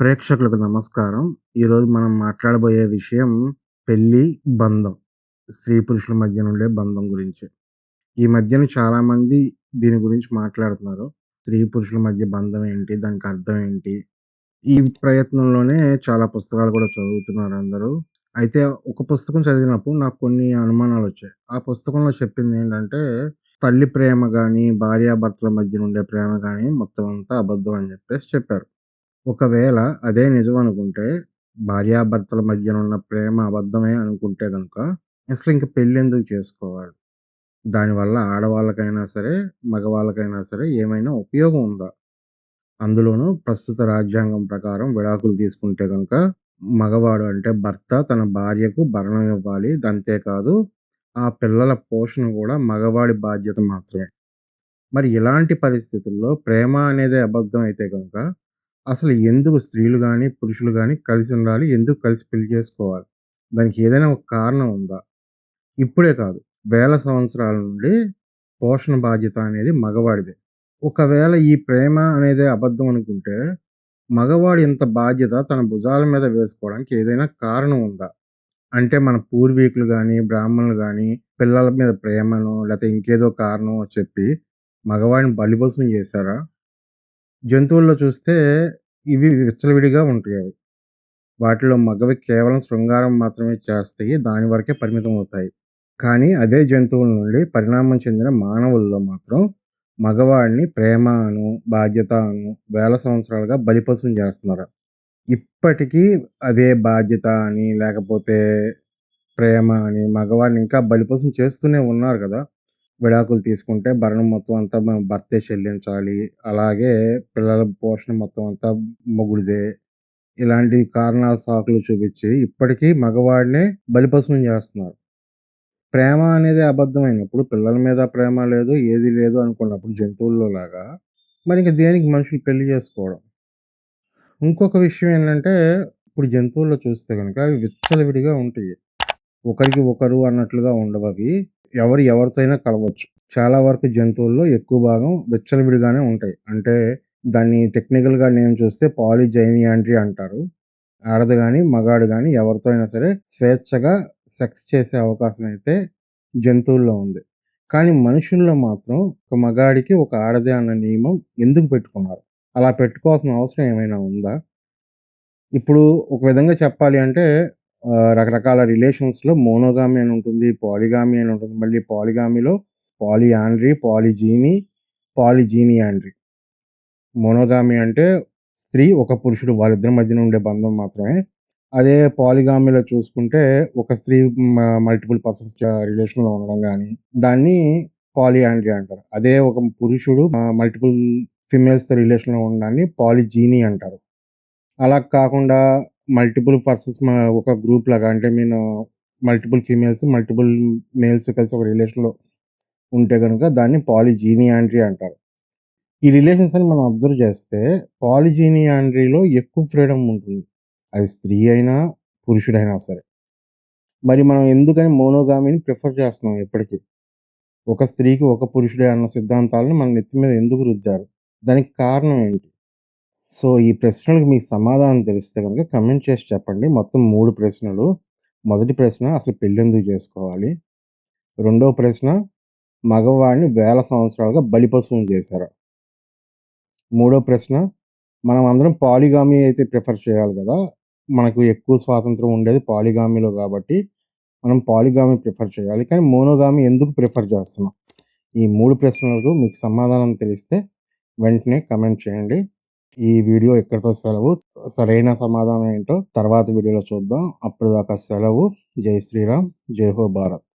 ప్రేక్షకులకు నమస్కారం. ఈరోజు మనం మాట్లాడబోయే విషయం పెళ్ళి, బంధం. స్త్రీ పురుషుల మధ్య నుండే బంధం గురించి. ఈ మధ్యన చాలామంది దీని గురించి మాట్లాడుతున్నారు. స్త్రీ పురుషుల మధ్య బంధం ఏంటి? దానికి అర్థం ఏంటి? ఈ ప్రయత్నంలోనే చాలా పుస్తకాలు కూడా చదువుతున్నారు అందరూ. అయితే ఒక పుస్తకం చదివినప్పుడు నాకు కొన్ని అనుమానాలు వచ్చాయి ఆ పుస్తకంలో చెప్పింది ఏంటంటే, తల్లి ప్రేమ కానీ భార్యాభర్తల మధ్య ఉండే ప్రేమ కానీ మొత్తం అంతా అబద్ధం అని చెప్పేసి చెప్పారు. ఒకవేళ అదే నిజం అనుకుంటే, భార్యాభర్తల మధ్యనున్న ప్రేమ అబద్ధమే అనుకుంటే కనుక అసలు ఇంక పెళ్ళెందుకు చేసుకోవాలి? దానివల్ల ఆడవాళ్ళకైనా సరే, మగవాళ్ళకైనా సరే ఏమైనా ఉపయోగం ఉందా? అందులోనూ ప్రస్తుత రాజ్యాంగం ప్రకారం విడాకులు తీసుకుంటే కనుక మగవాడు అంటే భర్త తన భార్యకు భరణం ఇవ్వాలి. అంతేకాదు, ఆ పిల్లల పోషణ కూడా మగవాడి బాధ్యత మాత్రమే. మరి ఇలాంటి పరిస్థితుల్లో ప్రేమ అనేది అబద్ధం అయితే కనుక అసలు ఎందుకు స్త్రీలు కానీ పురుషులు కానీ కలిసి ఉండాలి? ఎందుకు కలిసి పెళ్ళి చేసుకోవాలి? దానికి ఏదైనా ఒక కారణం ఉందా? ఇప్పుడే కాదు, వేల సంవత్సరాల నుండి పోషణ బాధ్యత అనేది మగవాడిదే. ఒకవేళ ఈ ప్రేమ అనేది అబద్ధం అనుకుంటే, మగవాడు ఇంత బాధ్యత తన భుజాల మీద వేసుకోవడానికి ఏదైనా కారణం ఉందా? అంటే మన పూర్వీకులు కానీ బ్రాహ్మణులు కానీ పిల్లల మీద ప్రేమను లేకపోతే ఇంకేదో కారణం చెప్పి మగవాడిని బలిపశువుని చేశారా? జంతువుల్లో చూస్తే ఇవి విచ్చలవిడిగా ఉంటాయి అవి. వాటిలో మగవి కేవలం శృంగారం మాత్రమే చేస్తాయి. దాని వరకే పరిమితం అవుతాయి. కానీ అదే జంతువుల నుండి పరిణామం చెందిన మానవుల్లో మాత్రం మగవాడిని ప్రేమ అను, బాధ్యత అను వేల సంవత్సరాలుగా బలిపశువుని చేస్తున్నారు. ఇప్పటికీ అదే బాధ్యత అని, లేకపోతే ప్రేమ అని మగవాడిని ఇంకా బలిపశువుని చేస్తూనే ఉన్నారు కదా! విడాకులు తీసుకుంటే భరణం మొత్తం అంతా మన భర్తే చెల్లించాలి. అలాగే పిల్లల పోషణ మొత్తం అంతా మొగుడిదే. ఇలాంటి కారణాల సాకులు చూపించి ఇప్పటికీ మగవాడినే బలిపశువుని చేస్తున్నారు. ప్రేమ అనేది అబద్ధమైనప్పుడు పిల్లల మీద ప్రేమ లేదు, ఏది లేదు అనుకున్నప్పుడు జంతువుల్లో లాగా మరి ఇంకా దేనికి మనుషులు పెళ్ళి చేసుకోవడం? ఇంకొక విషయం ఏంటంటే, ఇప్పుడు జంతువుల్లో చూస్తే కనుక అవి విచ్చలవిడిగా ఉంటాయి. ఒకరికి ఒకరు అన్నట్లుగా ఉండవు అవి ఎవరు ఎవరితో అయినా కలవచ్చు. చాలా వరకు జంతువుల్లో ఎక్కువ భాగం విచ్చలవిడిగానే ఉంటాయి. అంటే దాన్ని టెక్నికల్‌గా నేమ్ చూస్తే పాలిజైనియాంట్రీ అంటారు. ఆడది కానీ మగాడు కానీ ఎవరితో అయినా సరే స్వేచ్ఛగా సెక్స్ చేసే అవకాశం అయితే జంతువుల్లో ఉంది. కానీ మనుషుల్లో మాత్రం ఒక మగాడికి, ఒక ఆడదే అన్న నియమం ఎందుకు పెట్టుకున్నారు? అలా పెట్టుకోవాల్సిన అవసరం ఏమైనా ఉందా? ఇప్పుడు ఒక విధంగా చెప్పాలి అంటే రకరకాల రిలేషన్స్‌లో మోనోగామి అని ఉంటుంది. పాలిగామి అని ఉంటుంది. మళ్ళీ పాలిగామిలో పాలియాండ్రీ, పాలిజీని, పాలిజీనియాండ్రీ. మోనోగామి అంటే స్త్రీ, ఒక పురుషుడు వాళ్ళిద్దరి మధ్యన ఉండే బంధం మాత్రమే. అదే పాలిగామిలో చూసుకుంటే ఒక స్త్రీ మల్టిపుల్ పర్సన్స్ రిలేషన్‌లో ఉండడం కానీ దాన్ని పాలియాండ్రీ అంటారు. అదే ఒక పురుషుడు మల్టిపుల్ ఫిమేల్స్తో రిలేషన్‌లో ఉండడాన్ని పాలిజీని అంటారు. అలా కాకుండా మల్టిపుల్ పర్సన్స్ మ ఒక గ్రూప్ లాగా అంటే mean multiple females, multiple males కలిసి ఒక రిలేషన్‌లో ఉంటే కనుక దాన్ని పాలిజీనియాండ్రీ అంటారు. ఈ రిలేషన్స్ అని మనం అబ్జర్వ్ చేస్తే పాలిజీనియాండ్రీలో ఎక్కువ ఫ్రీడమ్ ఉంటుంది. అది స్త్రీ అయినా, పురుషుడైనా సరే. మరి మనం ఎందుకని మోనోగామిని ప్రిఫర్ చేస్తున్నాం ఎప్పటికీ ఒక స్త్రీకి ఒక పురుషుడే అన్న సిద్ధాంతాలను మన నెత్తి మీద ఎందుకు రుద్దారు? దానికి కారణం ఏంటి? సో, ఈ ప్రశ్నలకు మీకు సమాధానం తెలిస్తే కనుక కమెంట్ చేసి చెప్పండి. మొత్తం మూడు ప్రశ్నలు. మొదటి ప్రశ్న అసలు పెళ్ళెందుకు చేసుకోవాలి? రెండవ ప్రశ్న మగవాడిని వేల సంవత్సరాలుగా బలిపశువుని చేశారు మూడో ప్రశ్న మనం అందరం పాలిగామి అయితే ప్రిఫర్ చేయాలి కదా! మనకు ఎక్కువ స్వాతంత్రం ఉండేది పాలిగామిలో కాబట్టి మనం పాలిగామి ప్రిఫర్ చేయాలి. కానీ మోనోగామి ఎందుకు ప్రిఫర్ చేస్తున్నాం? ఈ మూడు ప్రశ్నలకు మీకు సమాధానం తెలిస్తే వెంటనే కమెంట్ చేయండి. ఈ వీడియో ఎక్కడితో సెలవు. సరైన సమాధానం ఏంటో తర్వాత వీడియోలో చూద్దాం. అప్పటిదాకా సెలవు. జై శ్రీరామ్. జై హో భారత్.